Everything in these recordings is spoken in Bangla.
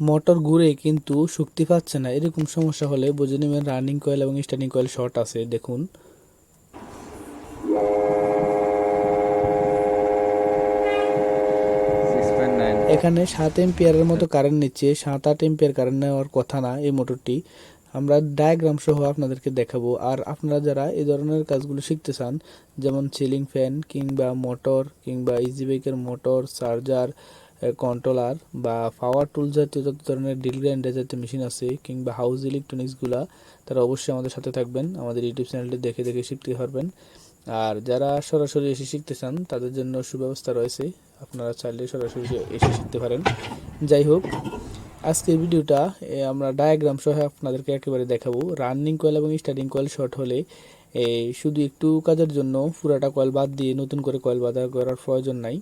মোটর ঘুরে কিন্তু শক্তি পাচ্ছে না। এরকম সমস্যা হলে বুঝে নেবেন রানিং কয়েল এবং স্টার্টিং কয়েল শর্ট আছে দেখুন। এখানে সাত এম্পিয়ারের মতো কারেন্ট নিচ্ছে। সাত আট এম্পিয়ার কারেন্ট নেওয়ার কথা না এই মোটরটি আমরা ডায়াগ্রাম সহ আপনাদেরকে দেখাবো। আর আপনারা যারা এই ধরনের কাজগুলো শিখতে চান যেমন সিলিং ফ্যান কিংবা মোটর কিংবা ইজি বাইকের মোটর চার্জার কন্ট্রোলার বা পাওয়ার টুল জাতীয় যত ধরনের ডিল গ্রাইন্ডার জাতীয় মেশিন আছে কিংবা হাউস ইলেকট্রনিক্সগুলা তারা অবশ্যই আমাদের সাথে থাকবেন, আমাদের ইউটিউব চ্যানেলটি দেখে দেখে শিখতে পারবেন। আর যারা সরাসরি এসে শিখতে চান, তাদের জন্য সুব্যবস্থা রয়েছে, আপনারা চাইলে সরাসরি এসে শিখতে পারেন। যাই হোক, আজকের ভিডিওটা আমরা ডায়াগ্রাম সহ আপনাদেরকে একেবারে দেখাবো। রানিং কয়েল এবং স্টার্টিং কয়েল শর্ট হলে শুধু একটু কাজের জন্য পুরাটা কয়েল বাদ দিয়ে নতুন করে কয়েল বাঁধা করার প্রয়োজন নাই।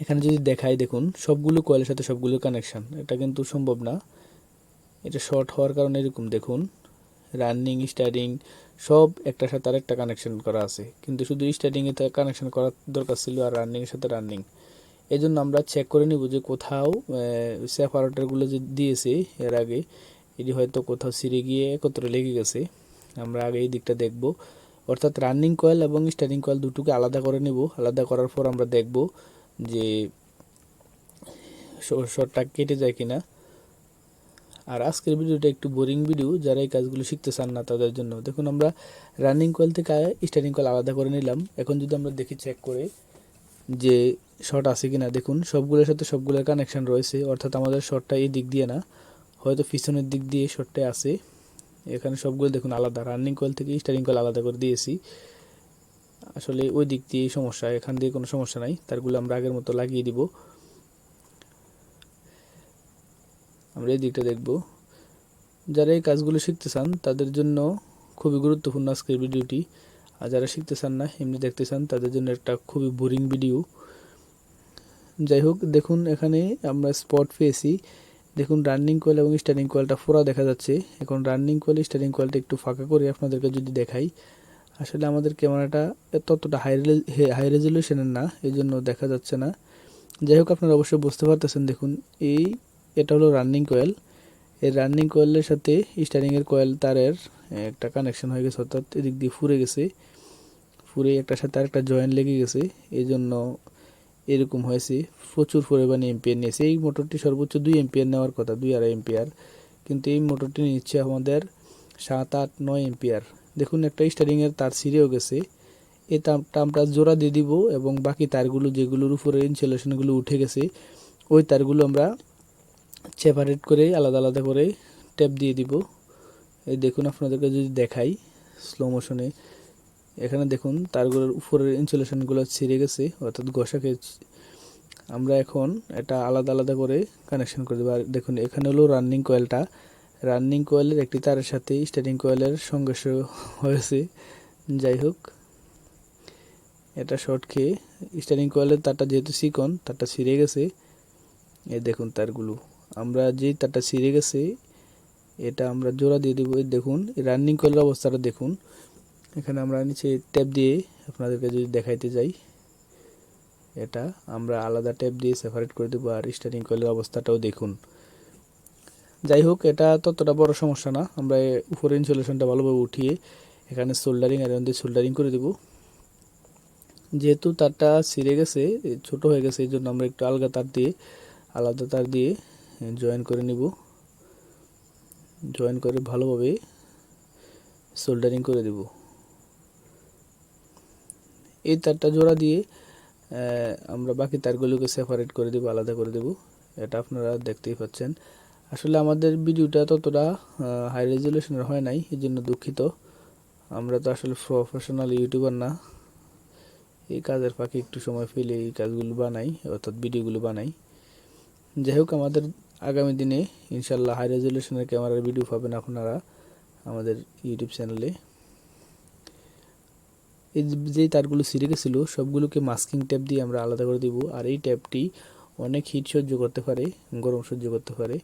এখানে যদি দেখাই, দেখুন, সবগুলো কয়েলের সাথে সবগুলো কানেকশান এটা কিন্তু সম্ভব না। এটা শর্ট হওয়ার কারণে এরকম, দেখুন রানিং স্টার্টিং সব একটার সাথে আরেকটা কানেকশন করা আছে। কিন্তু শুধু স্টার্টিংয়ে কানেকশন করার দরকার ছিল আর রানিংয়ের সাথে রানিং এই জন্য আমরা চেক করে নিব যে কোথাও সেপারেটারগুলো যে দিয়েছে এর আগে, এটি হয়তো কোথাও ছিঁড়ে গিয়ে একত্রে লেগে গেছে। আমরা আগে এই দিকটা দেখব। অর্থাৎ রানিং কয়েল এবং স্টার্টিং কয়েল দুটোকে আলাদা করে নেব। আলাদা করার পর আমরা দেখব যে শর্টটা কেটে যায় কিনা। আর আজকের ভিডিওটা একটু বোরিং ভিডিও যারা এই কাজগুলো শিখতে চান না তাদের জন্য। দেখুন, আমরা রানিং কয়েল থেকে স্টার্টিং কয়েল আলাদা করে নিলাম। এখন যদি আমরা দেখি চেক করে যে শর্ট আছে কিনা। দেখুন, সবগুলোর সাথে সবগুলোর কানেকশন রয়েছে। অর্থাৎ আমাদের শর্টটা এই দিক দিয়ে না, হয়তো পিছনের দিক দিয়ে শর্টটা আছে। এখানে সবগুলো দেখুন আলাদা। রানিং কয়েল থেকে স্টারিং কয়েল আলাদা করে দিয়েছি। আসলে ওই দিক দিয়ে সমস্যা, এখান দিয়ে কোনো সমস্যা নাই। তারগুলো আমরা আগের মতো লাগিয়ে দিব। আমরা এই দিকটা দেখব। যারা এই কাজগুলো শিখতে চান, তাদের জন্য খুবই গুরুত্বপূর্ণ আজকের ভিডিওটি। আর যারা শিখতে চান না, এমনি দেখতে চান, তাদের জন্য একটা খুবই বোরিং ভিডিও যাই হোক, দেখুন, এখানে আমরা স্পট পেয়েছি। দেখুন রানিং কয়েল এবং স্টার্টিং কয়েলটা ফোরা দেখা যাচ্ছে। এখন রানিং কয়েল স্টার্টিং কয়েলটা একটু ফাঁকা করে আপনাদেরকে যদি দেখাই। আসলে আমাদের ক্যামেরাটা ততটা হাই হাই রেজলিউশনের না এই জন্য দেখা যাচ্ছে না। যাই হোক আপনারা অবশ্যই বুঝতে পারতেছেন, দেখুন, এই, এটা হলো রানিং কয়েল এই রানিং কয়েলের সাথে স্টারিংয়ের কয়েল তারের একটা কানেকশন হয়ে গেছে, অর্থাৎ এদিক দিয়ে ফুরে গেছে। ফুরে একটার সাথে আরেকটা জয়েন্ট লেগে গেছে এই জন্য এরকম হয়েছে। প্রচুর পরিমাণে এম্পিয়ার নিয়েছে। এই মোটরটি সর্বোচ্চ দুই এম্পিয়ার নেওয়ার কথা, দুই আড়াই এম্পিয়ার কিন্তু এই মোটরটি নিচ্ছে আমাদের সাত, আট, নয় এম্পিয়ার দেখুন, একটা স্টারিংয়ের তার ছিঁড়েও গেছে। এই আমরা জোড়া দিয়ে দিব এবং বাকি তারগুলো যেগুলোর উপরে ইনসুলেশনগুলো উঠে গেছে, ওই তারগুলো আমরা সেপারেট করে আলাদা আলাদা করে ট্যাপ দিয়ে দিব। এই দেখুন, আপনাদেরকে যদি দেখাই স্লো মোশনে এখানে দেখুন, তারগুলোর উপরের ইনসুলেশনগুলো ছিঁড়ে গেছে, অর্থাৎ ঘষাকে আমরা এখন এটা আলাদা আলাদা করে কানেকশন করে দেবো। আর দেখুন, এখানে হলো রানিং কয়েলটা রানিং কয়েলের একটি তারের সাথে স্টার্টিং কয়েলের সংঘর্ষ হয়েছে। যাই হোক, এটা শর্ট খেয়ে স্টার্টিং কয়েলের তারটা যেহেতু চিকন, তারটা ছিঁড়ে গেছে। এ দেখুন তারগুলো। আমরা যেই তারটা ছিঁড়ে গেছে, এটা আমরা জোড়া দিয়ে দেবো। দেখুন রানিং কয়েলের অবস্থাটা দেখুন। এখানে আমরা নিচে ট্যাপ দিয়ে আপনাদেরকে যদি দেখাইতে যাই, এটা আমরা আলাদা ট্যাপ দিয়ে সেপারেট করে দেবো। আর স্টারিং কয়েলের অবস্থাটাও দেখুন। যাই হোক এটা ততটা বড় সমস্যা না। আমরা উপরে ইনসুলেশনটা ভালোভাবে উঠিয়ে এখানে সোল্ডারিং আর দিয়ে সোল্ডারিং করে দেবো। যেহেতু তারটা ছিঁড়ে গেছে ছোট হয়ে গেছে, এই জন্য আমরা একটু আলগা তার দিয়ে, আলাদা তার দিয়ে জয়েন করে নিব। জয়েন করে ভালোভাবে সোল্ডারিং করে দেব। এই তারটা জোড়া দিয়ে আমরা বাকি তারগুলোকে সেপারেট করে দেব, আলাদা করে দেব। এটা আপনারা দেখতেই পাচ্ছেন। আসলে আমাদের ভিডিওটা ততটা হাই রেজলিউশনের হয় নাই এই জন্য দুঃখিত। আমরা তো আসলে প্রফেশনাল ইউটিউবার না। এই কাজের ফাঁকে একটু সময় পেলে এই কাজগুলো বানাই, অর্থাৎ ভিডিওগুলো বানাই। যাই হোক, আমাদের আগামী দিনে ইনশাল্লাহ হাই রেজলিউশনের ক্যামেরার ভিডিও পাবেন আপনারা আমাদের ইউটিউব চ্যানেলে এই যেই তারগুলো ছিঁড়ে গেছিল, সবগুলোকে মাস্কিং ট্যাপ দিয়ে আমরা আলাদা করে দিব। আর এই ট্যাপটি অনেক হিট সহ্য করতে পারে, গরম সহ্য করতে পারে।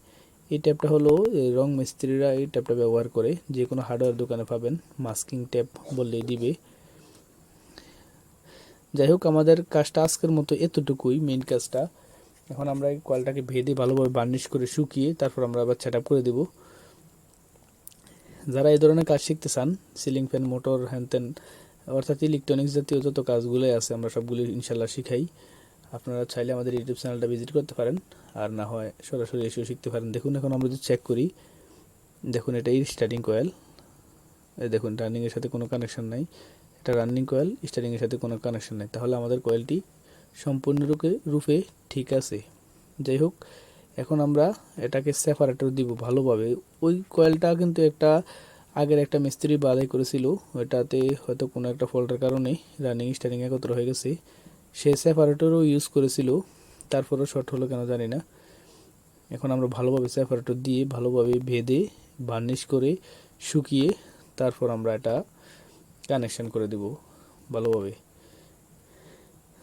এই ট্যাপটা হলো রং মিস্ত্রিরা এই ট্যাপটা ব্যবহার করে। যে কোনো হার্ডওয়্যার দোকানে পাবেন, মাস্কিং ট্যাপ বললেই দিবে। যাই হোক, আমাদের কাজটা আজকের মতো এতটুকুই মেন কাজটা। এখন আমরা এই কলটাকে ভেদে ভালোভাবে বার্নিশ করে শুকিয়ে তারপর আমরা আবার সেট করে দেব। যারা এই ধরনের কাজ শিখতে চান সিলিং ফ্যান মোটর হ্যান ত্যান অর্থাৎ ইলেকট্রনিক্স জাতীয় যত কাজগুলোই আছে, আমরা সবগুলি ইনশাল্লাহ শিখাই। আপনারা চাইলে আমাদের ইউটিউব চ্যানেলটা ভিজিট করতে পারেন। আর না হয় সরাসরি এসেও শিখতে পারেন। দেখুন, এখন আমরা যদি চেক করি, দেখুন, এটা স্টার্টিং কয়েল দেখুন রানিংয়ের সাথে কোনো কানেকশন নাই। এটা রানিং কয়েল স্টার্টিংয়ের সাথে কোনো কানেকশন নাই। তাহলে আমাদের কয়েলটি সম্পূর্ণরূপে রূপে ঠিক আছে। যাই হোক, এখন আমরা এটাকে সেপারেটর দিব ভালোভাবে। ওই কয়েলটা কিন্তু একটা আগের একটা মিস্ত্রি বাধাই করেছিল। ওইটাতে হয়তো কোনো একটা ফল্টের কারণে রানিং স্টার্টিং একত্র হয়ে গেছে। সে সেপারেটরও ইউজ করেছিল। তারপরেও শর্ট হলো কেন জানি না। এখন আমরা ভালোভাবে সেপারেটর দিয়ে ভালোভাবে ভেদে বার্নিশ করে, শুকিয়ে তারপর আমরা এটা কানেকশন করে দেব ভালোভাবে।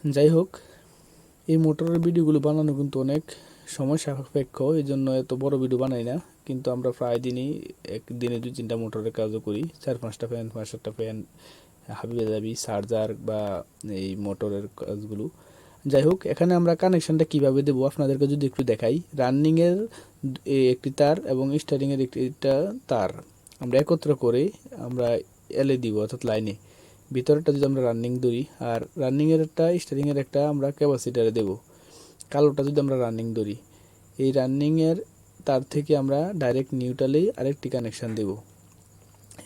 যাই হোক এই মোটরের ভিডিওগুলো বানানো কিন্তু অনেক সময় সাপেক্ষ এই জন্য এত বড় ভিডিও বানাই না। কিন্তু আমরা প্রায় দিনই এক দিনে দুই তিনটা মোটরের কাজও করি। চার পাঁচটা ফ্যান পাঁচ সাতটা ফ্যান হাবিবে যাবি চার্জার বা এই মোটরের কাজগুলো। যাই হোক এখানে আমরা কানেকশনটা কীভাবে দেবো আপনাদেরকে যদি একটু দেখাই। রানিংয়ের একটি তার এবং স্টারিংয়ের একটিটা তার। আমরা একত্র করে আমরা এলে দিব অর্থাৎ লাইনে ভিতরেরটা যদি আমরা রানিং ধরি, আর রানিংয়ের একটা স্টারিংয়ের একটা আমরা ক্যাপাসিটারে দেব। কালোটা যদি আমরা রানিং ধরি। এই রানিংয়ের তার থেকে আমরা ডাইরেক্ট নিউট্রালে আরেকটি কানেকশান দেব।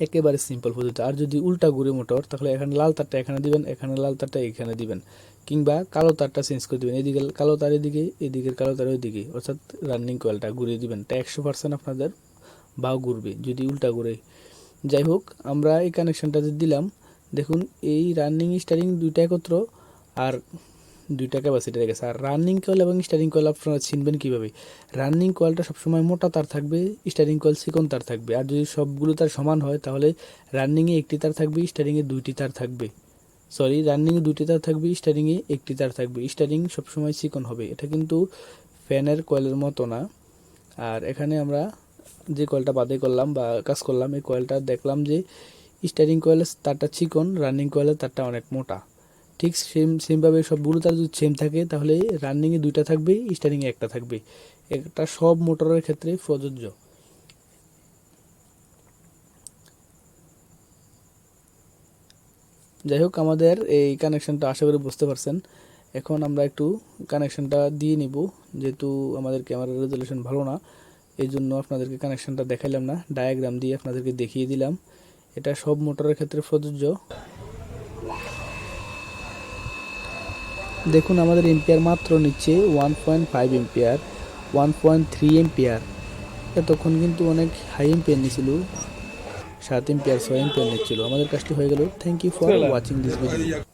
একেবারে সিম্পল পদ্ধতি আর যদি উল্টা ঘুরে মোটর, তাহলে এখানে লাল তারটা এখানে দিবেন, এখানে লাল তারটা এখানে দিবেন। কিংবা কালো তারটা চেঞ্জ করে দিবেন। এদিকে কালো তার এদিকে, এদিকের কালো তার ওইদিকে। অর্থাৎ রানিং কয়েলটা ঘুরিয়ে দিবেন। তা একশো পার্সেন্ট আপনাদের বাও ঘুরবে, যদি উল্টা ঘুরে। যাই হোক, আমরা এই কানেকশানটাতে দিলাম, দেখুন, এই রানিং স্টারিং দুইটা একত্র, আর দুইটা ক্যাপাসিটি গেছে আর রানিং কয়েল এবং স্টারিং কয়েল আপনারা চিনবেন কীভাবে? রানিং কয়েলটা সবসময় মোটা তার থাকবে স্টারিং কয়েল চিকন তার থাকবে। আর যদি সবগুলো তার সমান হয়, তাহলে রানিংয়ে একটি তার থাকবে স্টারিংয়ে দুইটি তার থাকবে। সরি রানিংয়ে দুইটি তার থাকবে স্টারিংয়ে একটি তার থাকবে। স্টারিং সবসময় চিকন হবে। এটা কিন্তু ফ্যানের কয়েলের মতো না। আর এখানে আমরা যে কয়েলটা বাদে করলাম বা কাজ করলাম, এই কয়েলটা দেখলাম যে স্টারিং কয়েলের তারটা চিকন রানিং কয়েলের তারটা অনেক মোটা। ঠিক সেম সেমভাবে সবগুলো তার যদি সেম থাকে, তাহলে রানিংয়ে দুইটা থাকবে স্টারিংয়ে একটা থাকবে। এটা সব মোটরের ক্ষেত্রে প্রযোজ্য। যাই হোক, আমাদের এই কানেকশানটা আশা করি বুঝতে পারছেন। এখন আমরা একটু কানেকশানটা দিয়ে নিব, যেহেতু আমাদের ক্যামেরার রেজলিউশন ভালো না, এই জন্য আপনাদেরকে কানেকশনটা দেখাইলাম না। ডায়াগ্রাম দিয়ে আপনাদেরকে দেখিয়ে দিলাম। এটা সব মোটরের ক্ষেত্রে প্রযোজ্য। দেখুন আমাদের এম্পিয়ার মাত্র নিচ্ছে one point five ampere one point three ampere এতক্ষণ কিন্তু অনেক হাই এম্পিয়ার নিয়েছিল সাত এম্পিয়ার ছয় এম্পিয়ার নিচ্ছিল। আমাদের কাজটি হয়ে গেল। Thank you for watching this video